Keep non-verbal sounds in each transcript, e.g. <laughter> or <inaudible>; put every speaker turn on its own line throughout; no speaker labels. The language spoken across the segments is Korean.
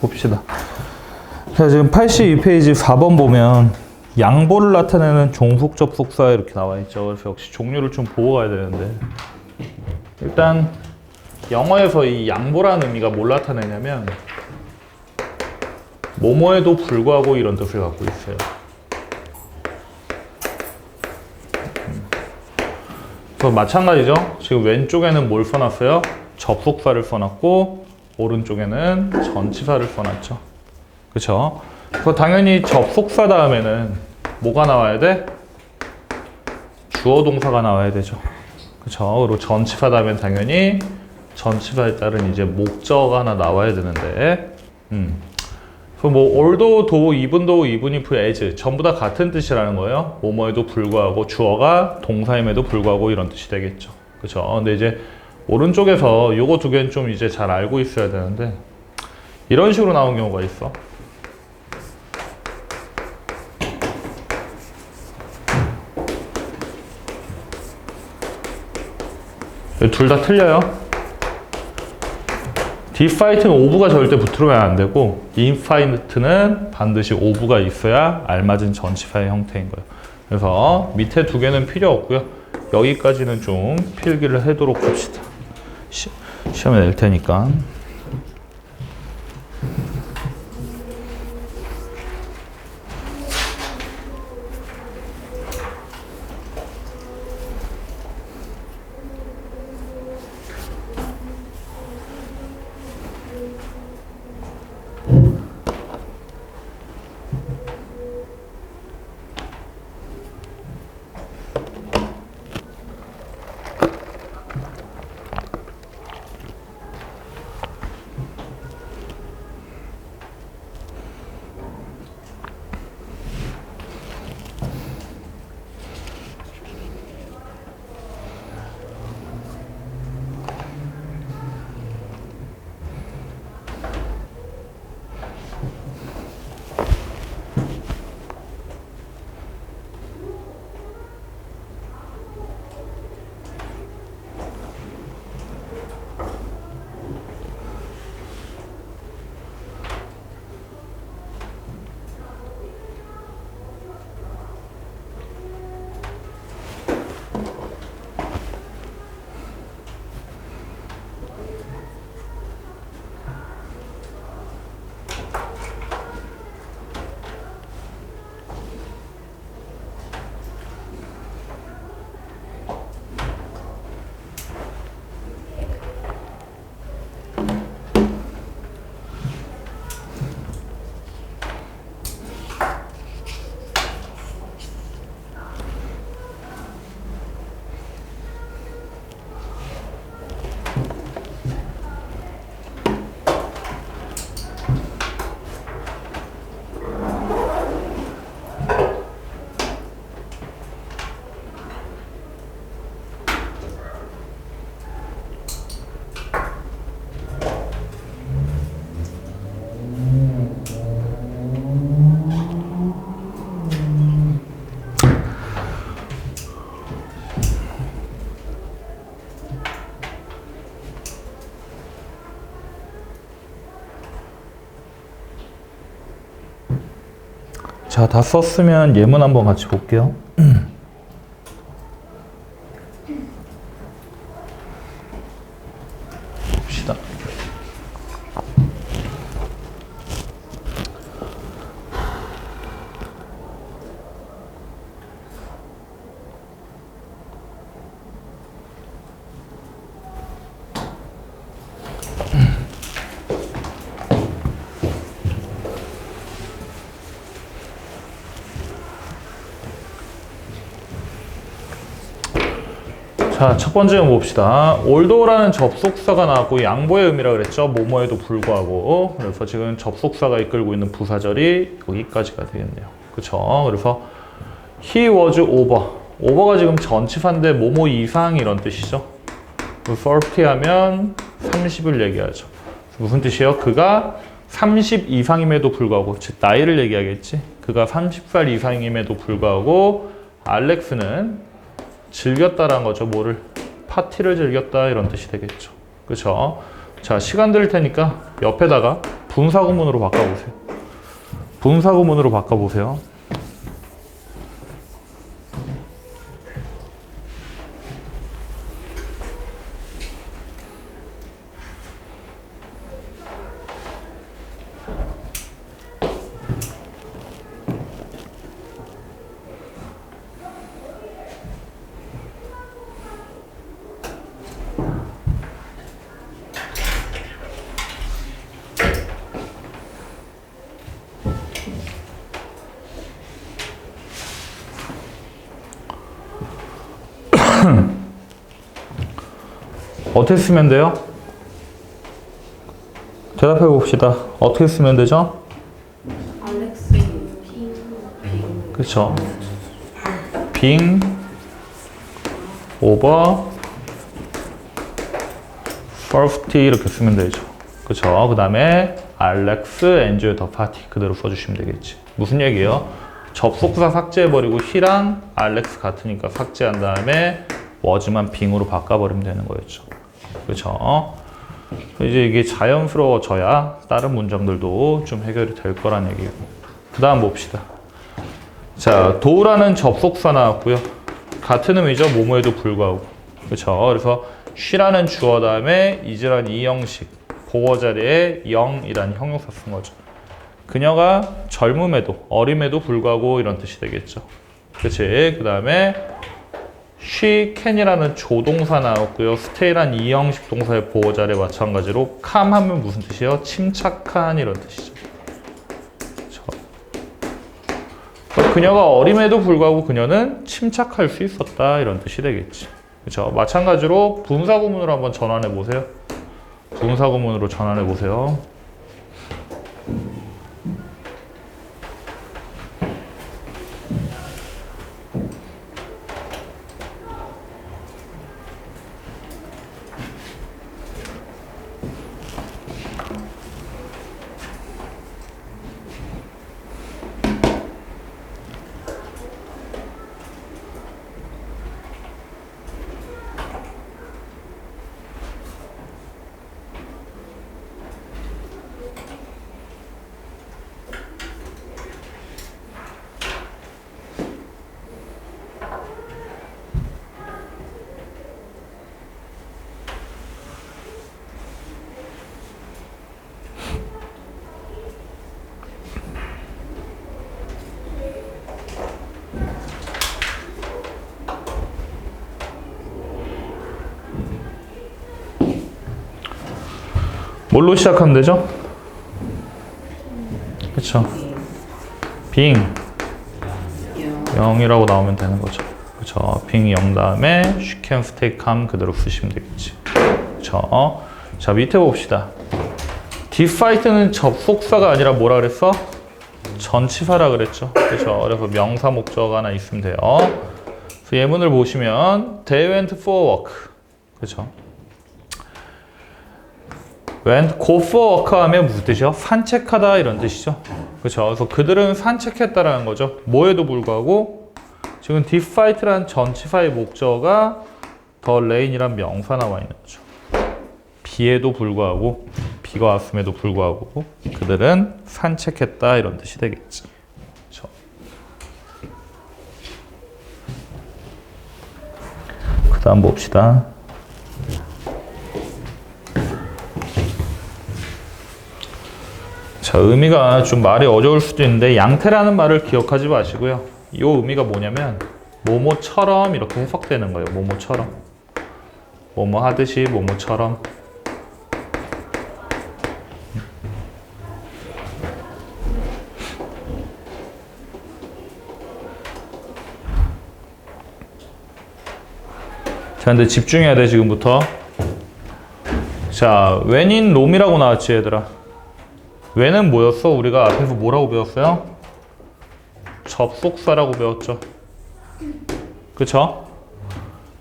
봅시다. 자, 지금 82페이지 4번 보면 양보를 나타내는 종속 접속사 이렇게 나와 있죠. 그래서 역시 종류를 좀 보고 가야 되는데 일단 영어에서 이 양보라는 의미가 뭘 나타내냐면 뭐뭐에도 불구하고 이런 뜻을 갖고 있어요. 그래서 마찬가지죠. 지금 왼쪽에는 뭘 써놨어요? 접속사를 써놨고 오른쪽에는 전치사를 써놨죠. 그렇죠? 그래서 당연히 접속사 다음에는 뭐가 나와야 돼? 주어 동사가 나와야 되죠. 그렇죠? 그리고 전치사 다음엔 당연히 전치사에 따른 이제 목적어가 하나 나와야 되는데, 음. 뭐 올도 도 이분도 이분 if as 전부 다 같은 뜻이라는 거예요. 뭐뭐에도 불구하고 주어가 동사임에도 불구하고 이런 뜻이 되겠죠. 그렇죠? 근데 이제 오른쪽에서 요거 두 개는 좀 이제 잘 알고 있어야 되는데 이런 식으로 나온 경우가 있어. 둘 다 틀려요. 디파이트는 오브가 절대 붙으면 안 되고 인파이트는 반드시 오브가 있어야 알맞은 전치사의 형태인 거예요. 그래서 밑에 두 개는 필요 없고요. 여기까지는 좀 필기를 하도록 합시다. 시, 시험에 낼 테니까. 자, 다 썼으면 예문 한번 같이 볼게요. 봅시다. 자, 첫 번째 는 봅시다. 올도라는 접속사가 나왔고 양보의 의미라 그랬죠. 뭐뭐에도 불구하고. 그래서 지금 접속사가 이끌고 있는 부사절이 여기까지가 되겠네요. 그쵸? 그래서 he was over. over가 지금 전치사인데 뭐뭐 이상 이런 뜻이죠. 30 하면 30을 얘기하죠. 무슨 뜻이에요? 그가 30 이상임에도 불구하고 즉 나이를 얘기하겠지. 그가 30살 이상임에도 불구하고 알렉스는 즐겼다라는 거죠. 뭐를 파티를 즐겼다 이런 뜻이 되겠죠. 그렇죠? 자, 시간 드릴 테니까 옆에다가 분사구문으로 바꿔보세요. 분사구문으로 바꿔보세요. 어떻게 쓰면 돼요? 대답해 봅시다. 어떻게 쓰면 되죠?
알렉스 핑, 핑.
그렇죠. 빙 오버 50 이렇게 쓰면 되죠. 그렇죠. 그다음에 알렉스 엔조이 더 파티 그대로 써주시면 되겠지. 무슨 얘기예요? 접속사 삭제해버리고 히랑 알렉스 같으니까 삭제한 다음에 워즈만 빙으로 바꿔버리면 되는 거였죠. 그렇죠. 이제 이게 자연스러워져야 다른 문장들도 좀 해결이 될 거란 얘기고. 그 다음 봅시다. 자, 도라는 접속사 나왔고요. 같은 의미죠. 뭐뭐에도 불구하고. 그렇죠. 그래서 쉬라는 주어 다음에 이즈란 이 형식 보어 자리에 영이란 형용사 쓴 거죠. 그녀가 젊음에도 어림에도 불구하고 이런 뜻이 되겠죠. 그렇지. 그 다음에 she can이라는 조동사 나왔고요. stay란 이 형식 동사의 자리에 마찬가지로 come 하면 무슨 뜻이에요? 침착한 이런 뜻이죠. 그렇죠. 그러니까 그녀가 어림에도 불구하고 그녀는 침착할 수 있었다 이런 뜻이 되겠지. 그렇죠. 마찬가지로 분사 구문으로 한번 전환해 보세요. 분사 구문으로 전환해 보세요. 뭘로 시작하면 되죠? 그렇죠. 빙 0이라고 나오면 되는 거죠. 그렇죠. 빙0 다음에 she can calm 그대로 쓰시면 되겠지. 그렇죠. 자 밑에 봅시다. defight는 접속사가 아니라 뭐라 그랬어? 전치사라 그랬죠. 그렇죠. 그래서 명사 목적 하나 있으면 돼요. 예문을 보시면 they went for work. 그렇죠. Went go for walk 하면 무슨 뜻이요? 산책하다 이런 뜻이죠. 그렇죠. 그래서 그들은 산책했다라는 거죠. 뭐에도 불구하고 지금 defight라는 전치사의 목적어가 the rain이란 명사 나와 있는 거죠. 비에도 불구하고 비가 왔음에도 불구하고 그들은 산책했다 이런 뜻이 되겠지. 그렇죠. 그다음 봅시다. 자, 의미가 좀 말이 어려울 수도 있는데 양태라는 말을 기억하지 마시고요. 이 의미가 뭐냐면 뭐뭐처럼 이렇게 해석되는 거예요. 뭐뭐처럼. 뭐뭐 하듯이 뭐뭐처럼. 자, 근데 집중해야 돼, 지금부터. 자, 웬인 롬이라고 나왔지, 얘들아. 왜는 뭐였어? 우리가 앞에서 뭐라고 배웠어요? 접속사라고 배웠죠. 그쵸?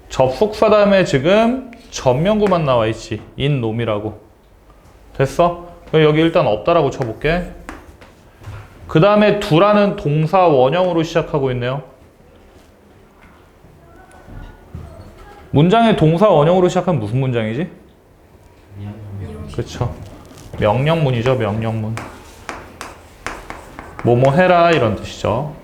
접속사 다음에 지금 전면구만 나와 있지. 인 놈이라고. 됐어? 그럼 여기 일단 없다라고 쳐볼게. 그 다음에 두라는 동사 원형으로 시작하고 있네요. 문장의 동사 원형으로 시작하면 무슨 문장이지? 그쵸. 명령문이죠, 명령문. 뭐뭐 해라 이런 뜻이죠.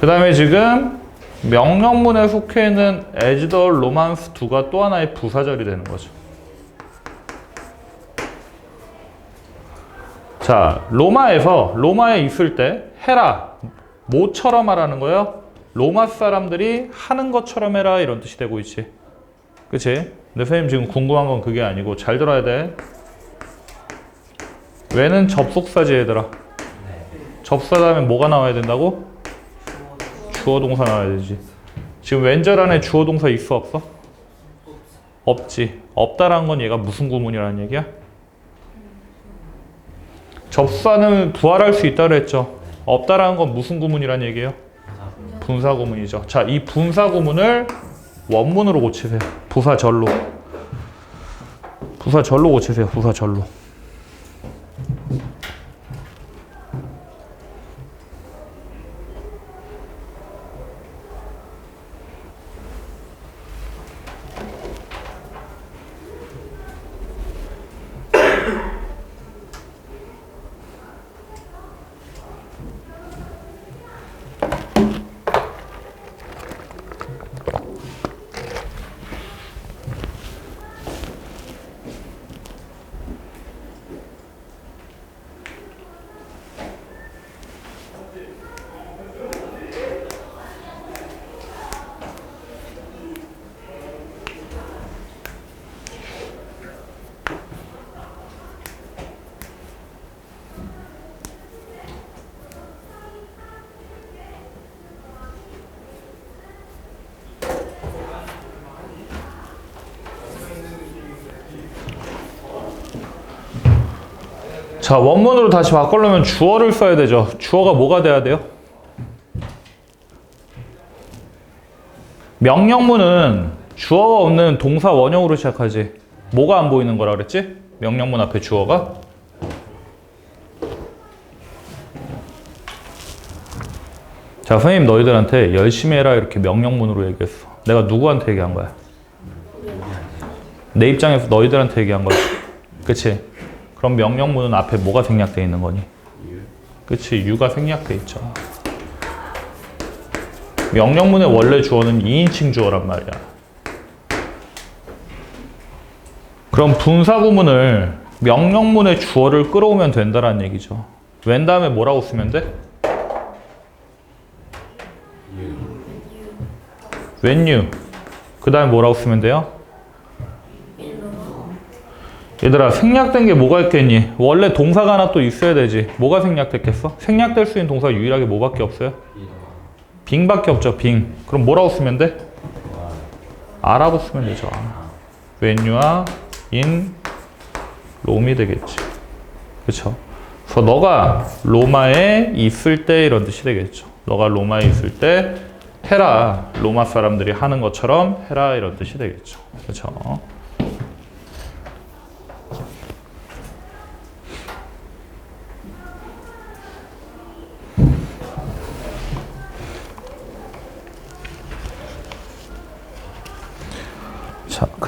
그 다음에 지금 명령문에 속해 있는 as the romance 2가 또 하나의 부사절이 되는 거죠. 자, 로마에서 로마에 있을 때 해라 뭐처럼 하라는 거예요? 로마 사람들이 하는 것처럼 해라 이런 뜻이 되고 있지. 그치? 근데 선생님 지금 궁금한 건 그게 아니고 잘 들어야 돼. 왜는 접속사지 얘들아. 접사 다음에 뭐가 나와야 된다고? 주어 동사 나와야 되지. 지금 왼절 안에 주어 동사 있어 없어? 없지. 없다라는 건 얘가 무슨 구문이라는 얘기야? 접사는 부활할 수 있다 그랬죠. 없다라는 건 무슨 구문이라는 얘기예요? 분사 구문이죠. 자, 이 분사 구문을 원문으로 고치세요. 부사절로. 부사절로 고치세요. 부사절로. 자, 원문으로 다시 바꾸려면 주어를 써야 되죠. 주어가 뭐가 돼야 돼요? 명령문은 주어가 없는 동사 원형으로 시작하지. 뭐가 안 보이는 거라 그랬지? 명령문 앞에 주어가? 자, 선생님 너희들한테 열심히 해라 이렇게 명령문으로 얘기했어. 내가 누구한테 얘기한 거야? 내 입장에서 너희들한테 얘기한 거야. 그치? 그럼 명령문은 앞에 뭐가 생략되어 있는 거니? 그치, 유가 생략돼 있죠. 명령문의 원래 주어는 2인칭 주어란 말이야. 그럼 분사 구문을 명령문의 주어를 끌어오면 된다라는 얘기죠. 웬 다음에 뭐라고 쓰면 돼? when you. 그 다음에 뭐라고 쓰면 돼요? 얘들아 생략된 게 뭐가 있겠니? 원래 동사가 하나 또 있어야 되지. 뭐가 생략됐겠어? 생략될 수 있는 동사가 유일하게 뭐밖에 없어요? 빙밖에 없죠. 빙. 그럼 뭐라고 쓰면 돼? 아라고 쓰면 되죠. When you are in 롬이 되겠지. 그쵸? 그래서 너가 로마에 있을 때 이런 뜻이 되겠죠. 너가 로마에 있을 때 해라. 로마 사람들이 하는 것처럼 해라 이런 뜻이 되겠죠. 그렇죠?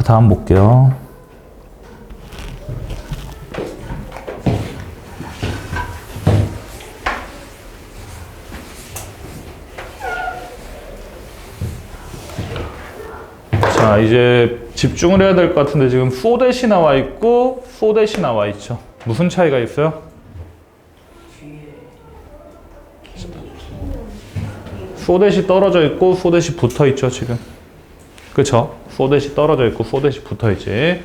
다음 볼게요. 자, 이제 집중을 해야 될 것 같은데 지금 소댓이 나와 있고 소댓이 나와 있죠. 무슨 차이가 있어요? 소댓이 떨어져 있고 소댓이 붙어 있죠, 지금. 그쵸? 소댓이 떨어져 있고 소댓이 붙어 있지.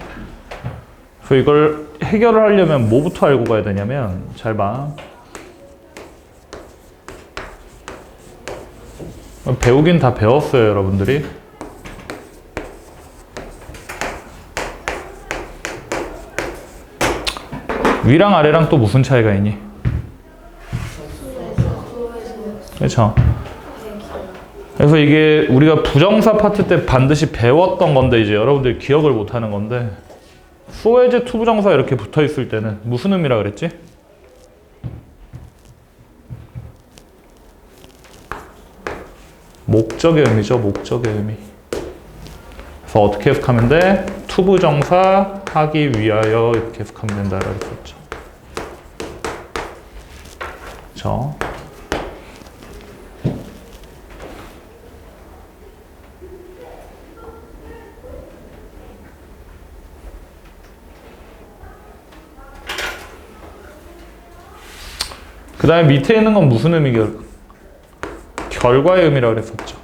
그래서 이걸 해결을 하려면 뭐부터 알고 가야 되냐면 잘 봐. 배우긴 다 배웠어요, 여러분들이. 위랑 아래랑 또 무슨 차이가 있니? 그렇죠. 그래서 이게 우리가 부정사 파트 때 반드시 배웠던 건데 이제 여러분들이 기억을 못 하는 건데 소외제 투부정사 이렇게 붙어 있을 때는 무슨 의미라 그랬지? 목적의 의미죠. 목적의 의미. 그래서 어떻게 해석하면 돼? 투부정사 하기 위하여 이렇게 해석하면 된다라고 했었죠. 그렇죠? 그 다음에 밑에 있는 건 무슨 의미겠? 결과의 의미라고 그랬었죠.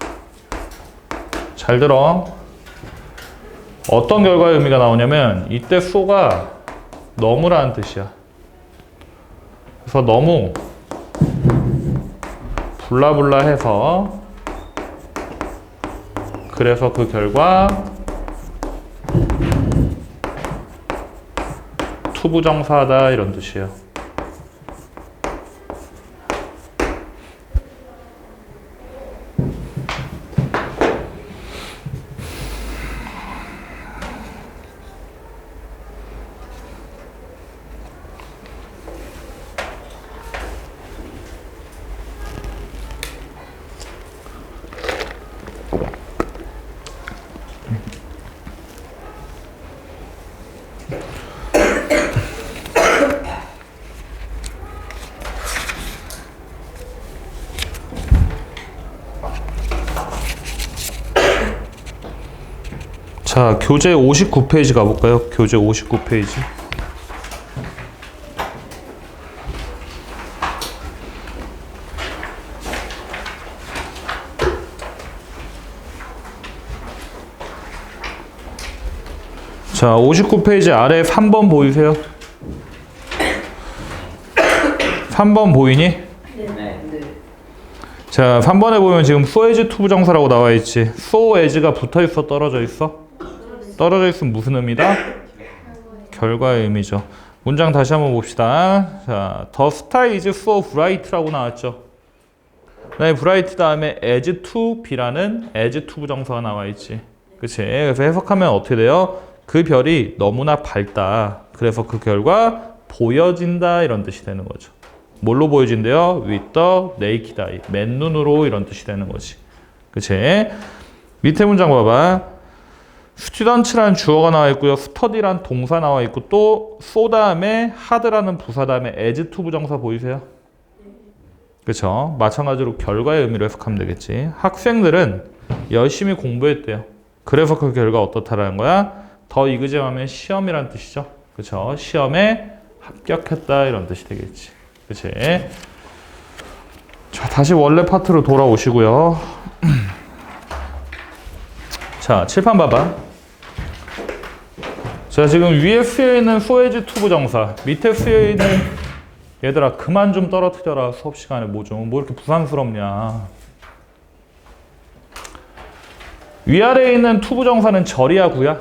잘 들어. 어떤 결과의 의미가 나오냐면 이때 소가 너무라는 뜻이야. 그래서 너무 불라불라 해서 그래서 그 결과 투부정사하다 이런 뜻이에요. 자, 교재 59페이지 가볼까요? 교재 59페이지. 자, 59페이지 아래 3번 보이세요? 3번 보이니?
네.
자, 3번에 보면 지금 소에즈 투부정사라고 나와 있지. 소에즈가 붙어 있어, 떨어져 있어? 떨어져 있으면 무슨 의미다? 결과의 의미죠. 문장 다시 한번 봅시다. 자, the star is so bright라고 나왔죠. 그다음에 bright 다음에 as to be라는 as to 부정사가 나와 있지. 그치? 그래서 해석하면 어떻게 돼요? 그 별이 너무나 밝다. 그래서 그 결과 보여진다 이런 뜻이 되는 거죠. 뭘로 보여진대요? with the naked eye. 맨눈으로 이런 뜻이 되는 거지. 그치? 밑에 문장 봐봐. 스튜던츠라는 주어가 나와 있고요. 스터디란 동사 나와 있고 또 so 다음에 하드라는 부사 다음에 as to 부정사 보이세요? 그렇죠? 마찬가지로 결과의 의미로 해석하면 되겠지. 학생들은 열심히 공부했대요. 그래서 그 결과 어떻다라는 거야? 더 이그제하면 시험이란 뜻이죠. 그렇죠? 시험에 합격했다 이런 뜻이 되겠지. 그렇지? 자, 다시 원래 파트로 돌아오시고요. <clears throat> 자, 칠판 봐봐. 자, 지금 위에 쓰여 있는 소에지 투부 정사, 밑에 쓰여 있는 얘들아 그만 좀 떨어뜨려라 수업 시간에 뭐 좀뭐 이렇게 부담스럽냐. 위아래에 있는 투부 정사는 절이야 구야?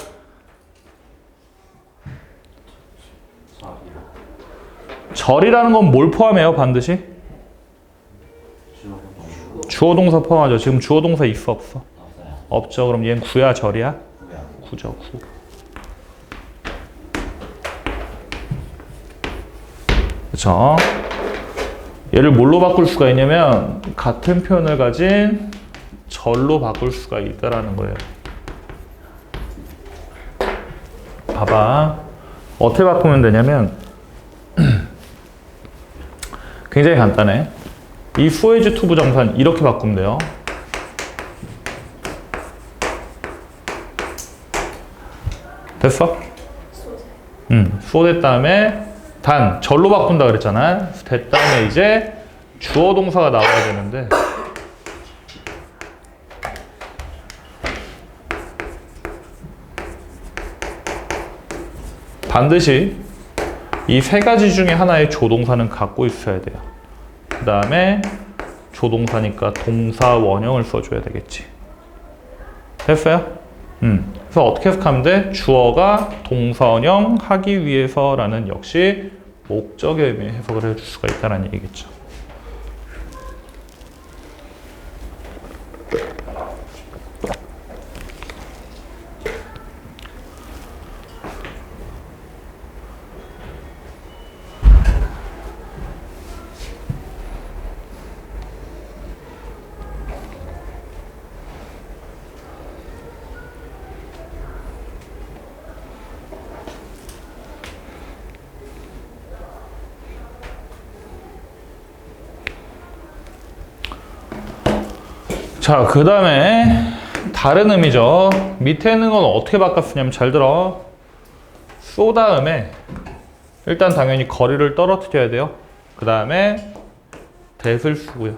절이라는 건 뭘 포함해요 반드시? 주어 동사 포함하죠. 지금 주어 동사 있어 없어? 없죠. 그럼 얘는 구야 절이야? 구죠 구. 그렇죠. 얘를 뭘로 바꿀 수가 있냐면 같은 표현을 가진 절로 바꿀 수가 있다라는 거예요. 봐봐. 어떻게 바꾸면 되냐면 <clears throat> 굉장히 간단해. 이 소에즈 투부 정산 이렇게 바꾸면 돼요. 됐어? 음, 소됐 다음에 단 절로 바꾼다 그랬잖아. 됐 다음에 이제 주어 동사가 나와야 되는데 반드시 이 세 가지 중에 하나의 조동사는 갖고 있어야 돼요. 그 다음에 조동사니까 동사 원형을 써줘야 되겠지. 됐어요? 음. 그래서 어떻게 해석하면 돼? 주어가 동사원형 하기 위해서라는 역시 목적의 의미 해석을 해줄 수가 있다는 얘기겠죠. 자, 그 다음에 다른 의미죠. 밑에 있는 건 어떻게 바꿨으냐면 잘 들어. 쏘 다음에 일단 당연히 거리를 떨어뜨려야 돼요. 그 다음에 대을 쓰고요.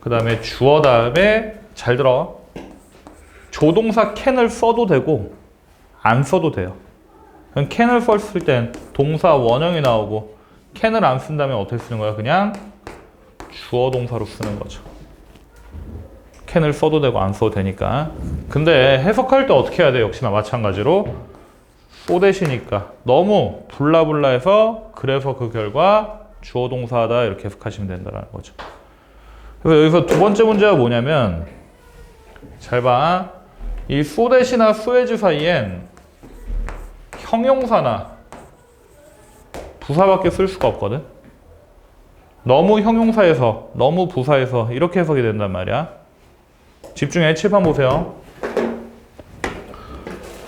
그 다음에 주어 다음에 잘 들어. 조동사 캔을 써도 되고 안 써도 돼요. 그럼 캔을 썼을 땐 동사 원형이 나오고 캔을 안 쓴다면 어떻게 쓰는 거야? 그냥 주어 동사로 쓰는 거죠. 캔을 써도 되고 안 써도 되니까. 근데 해석할 때 어떻게 해야 돼? 역시나 마찬가지로 쏘대시니까 너무 블라블라해서 그래서 그 결과 주어 동사다 이렇게 해석하시면 된다는 거죠. 그래서 여기서 두 번째 문제가 뭐냐면 잘 봐. 이 쏘대시나 쏘에즈 사이엔 형용사나 부사밖에 쓸 수가 없거든. 너무 형용사에서 너무 부사에서 이렇게 해석이 된단 말이야. 집중해 칠판 보세요.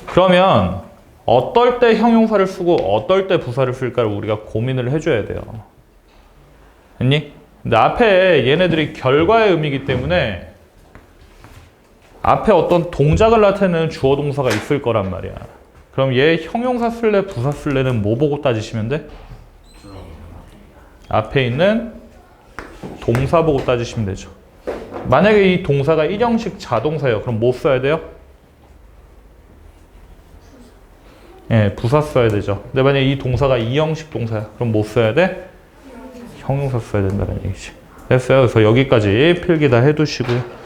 그러면 어떨 때 형용사를 쓰고 어떨 때 부사를 쓸까를 우리가 고민을 해줘야 돼요. 했니? 근데 앞에 얘네들이 결과의 의미이기 때문에 앞에 어떤 동작을 나타내는 주어 동사가 있을 거란 말이야. 그럼 얘 형용사 쓸래 부사 쓸래는 뭐 보고 따지시면 돼? 앞에 있는 동사 보고 따지시면 되죠. 만약에 이 동사가 일형식 자동사예요. 그럼 뭐 써야 돼요? 예, 부사 써야 되죠. 근데 만약에 이 동사가 이형식 동사야. 그럼 뭐 써야 돼? 형용사 써야 된다는 얘기지. 됐어요. 그래서 여기까지 필기 다 해두시고요.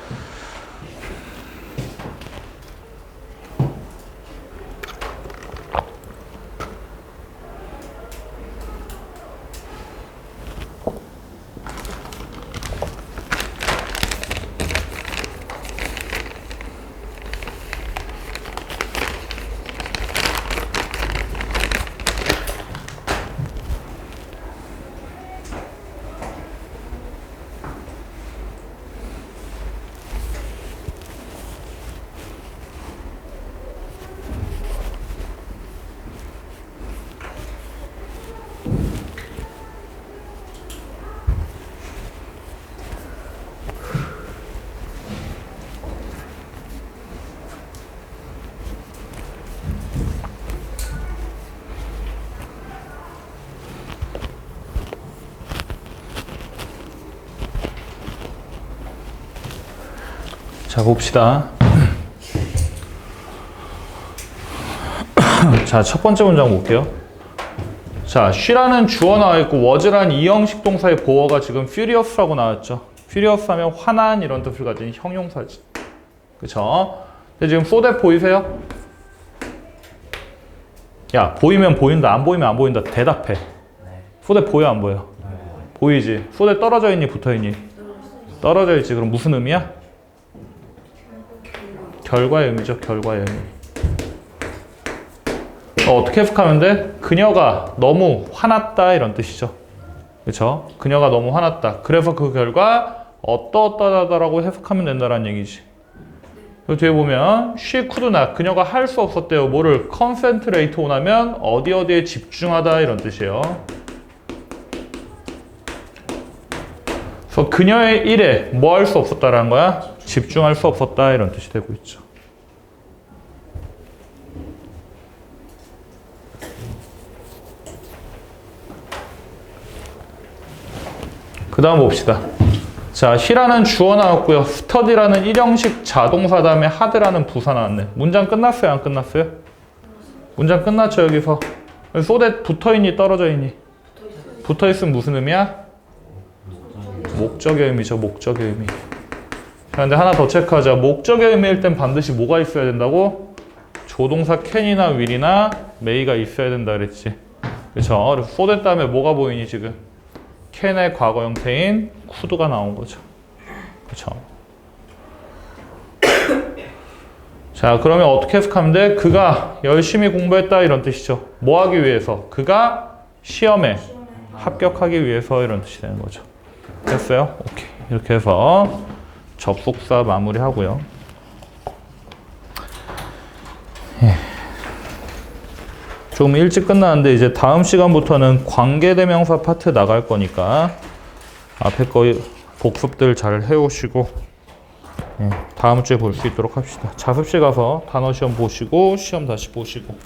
자, 봅시다. <clears throat> 자, 첫 번째 문장 볼게요. 자, she라는 주어 나와 있고 was란 이형식 동사의 보어가 지금 furious라고 나왔죠. furious 하면 화난 이런 뜻을 가진 형용사지. 그쵸? 근데 지금 so that 보이세요? 야, 보이면 보인다, 안 보이면 안 보인다. 대답해. so 보여, 안 보여? 보이지? so 떨어져 있니, 붙어 있니? 떨어져 있지. 그럼 무슨 의미야? 결과의 의미죠. 결과의 의미. 어, 어떻게 해석하면 돼? 그녀가 너무 화났다 이런 뜻이죠. 그렇죠? 그녀가 너무 화났다. 그래서 그 결과 어떠어떠하다라고 해석하면 된다는 얘기지. 그 뒤에 보면 she could not 그녀가 할 수 없었대요. 뭐를 concentrate on 하면 어디 어디에 집중하다 이런 뜻이에요. 그래서 그녀의 일에 뭐 할 수 없었다라는 거야? 집중할 수 없었다 이런 뜻이 되고 있죠. 그 다음 봅시다. 자, 히라는 주어 나왔고요. 스터디라는 일형식 자동사 다음에 하드라는 부사 나왔네. 문장 끝났어요? 안 끝났어요? 문장 끝났죠, 여기서. 쏘대 붙어있니, 떨어져있니? 붙어있으면 무슨 의미야? 목적의 의미죠, 목적의 의미. 그런데 하나 더 체크하자. 목적의 의미일 땐 반드시 뭐가 있어야 된다고? 조동사 캔이나 윌이나 메이가 있어야 된다 그랬지. 그쵸? 그래서 쏘대 다음에 뭐가 보이니, 지금? 캔의 과거 형태인 쿠드가 나온 거죠. 그쵸? <coughs> 자, 그러면 어떻게 해석하면 돼? 그가 열심히 공부했다 이런 뜻이죠. 뭐 하기 위해서? 그가 시험에 합격하기 위해서 이런 뜻이 되는 거죠. 됐어요? 오케이. 이렇게 해서 접속사 마무리 하고요. 예. 좀 일찍 끝나는데 이제 다음 시간부터는 관계대명사 파트 나갈 거니까 앞에 거 복습들 잘 해오시고 예, 다음 주에 볼 수 있도록 합시다. 자습실 가서 단어 시험 보시고 시험 다시 보시고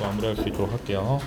마무리할 수 있도록 할게요.